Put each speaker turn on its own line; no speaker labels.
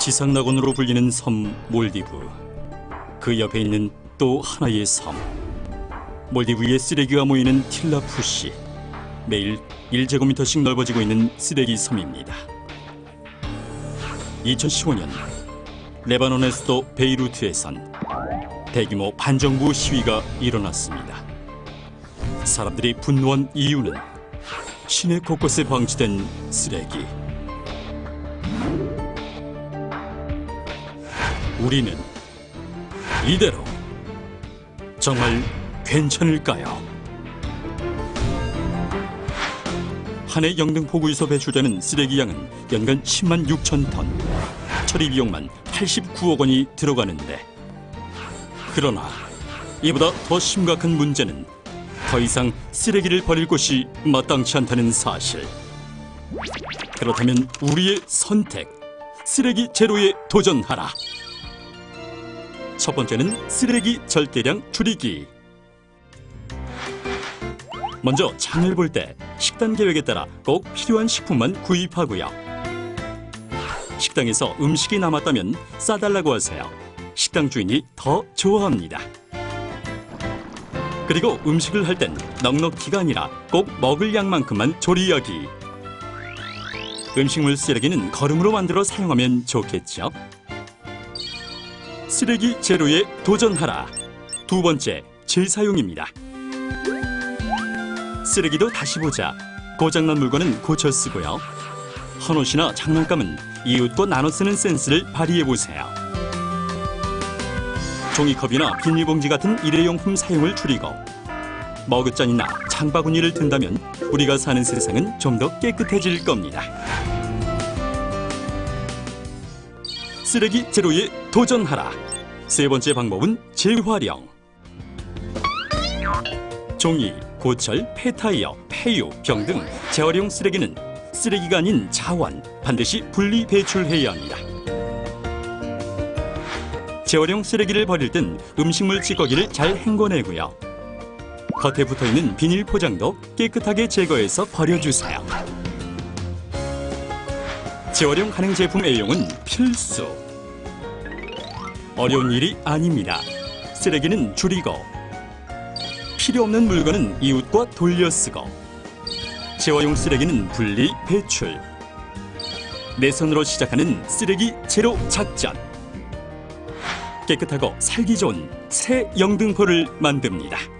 지상낙원으로 불리는 섬 몰디브. 그 옆에 있는 또 하나의 섬. 몰디브의 쓰레기가 모이는 틸라푸시. 매일 1제곱미터씩 넓어지고 있는 쓰레기 섬입니다. 2015년 레바논의 수도 베이루트에선 대규모 반정부 시위가 일어났습니다. 사람들이 분노한 이유는 시내 곳곳에 방치된 쓰레기. 우리는 이대로 정말 괜찮을까요? 한 해 영등포구에서 배출되는 쓰레기 양은 연간 10만 6천 톤, 처리 비용만 89억 원이 들어가는데 그러나 이보다 더 심각한 문제는 더 이상 쓰레기를 버릴 곳이 마땅치 않다는 사실. 그렇다면 우리의 선택, 쓰레기 제로에 도전하라. 첫 번째는 쓰레기 절대량 줄이기. 먼저 장을 볼 때 식단 계획에 따라 꼭 필요한 식품만 구입하고요. 식당에서 음식이 남았다면 싸달라고 하세요. 식당 주인이 더 좋아합니다. 그리고 음식을 할 땐 넉넉히가 아니라 꼭 먹을 양만큼만 조리하기. 음식물 쓰레기는 거름으로 만들어 사용하면 좋겠죠. 쓰레기 제로에 도전하라. 두 번째, 재사용입니다. 쓰레기도 다시 보자. 고장난 물건은 고쳐 쓰고요. 헌 옷이나 장난감은 이웃과 나눠 쓰는 센스를 발휘해 보세요. 종이컵이나 비닐봉지 같은 일회용품 사용을 줄이고 머그잔이나 장바구니를 든다면 우리가 사는 세상은 좀 더 깨끗해질 겁니다. 쓰레기 제로에 도전하라. 세 번째 방법은 재활용. 종이, 고철, 폐타이어, 폐유, 병 등 재활용 쓰레기는 쓰레기가 아닌 자원, 반드시 분리 배출해야 합니다. 재활용 쓰레기를 버릴 땐 음식물 찌꺼기를 잘 헹궈내고요. 겉에 붙어있는 비닐 포장도 깨끗하게 제거해서 버려주세요. 재활용 가능 제품 애용은 필수. 어려운 일이 아닙니다. 쓰레기는 줄이고 필요 없는 물건은 이웃과 돌려 쓰고 재활용 쓰레기는 분리 배출. 내 손으로 시작하는 쓰레기 제로 작전. 깨끗하고 살기 좋은 새 영등포를 만듭니다.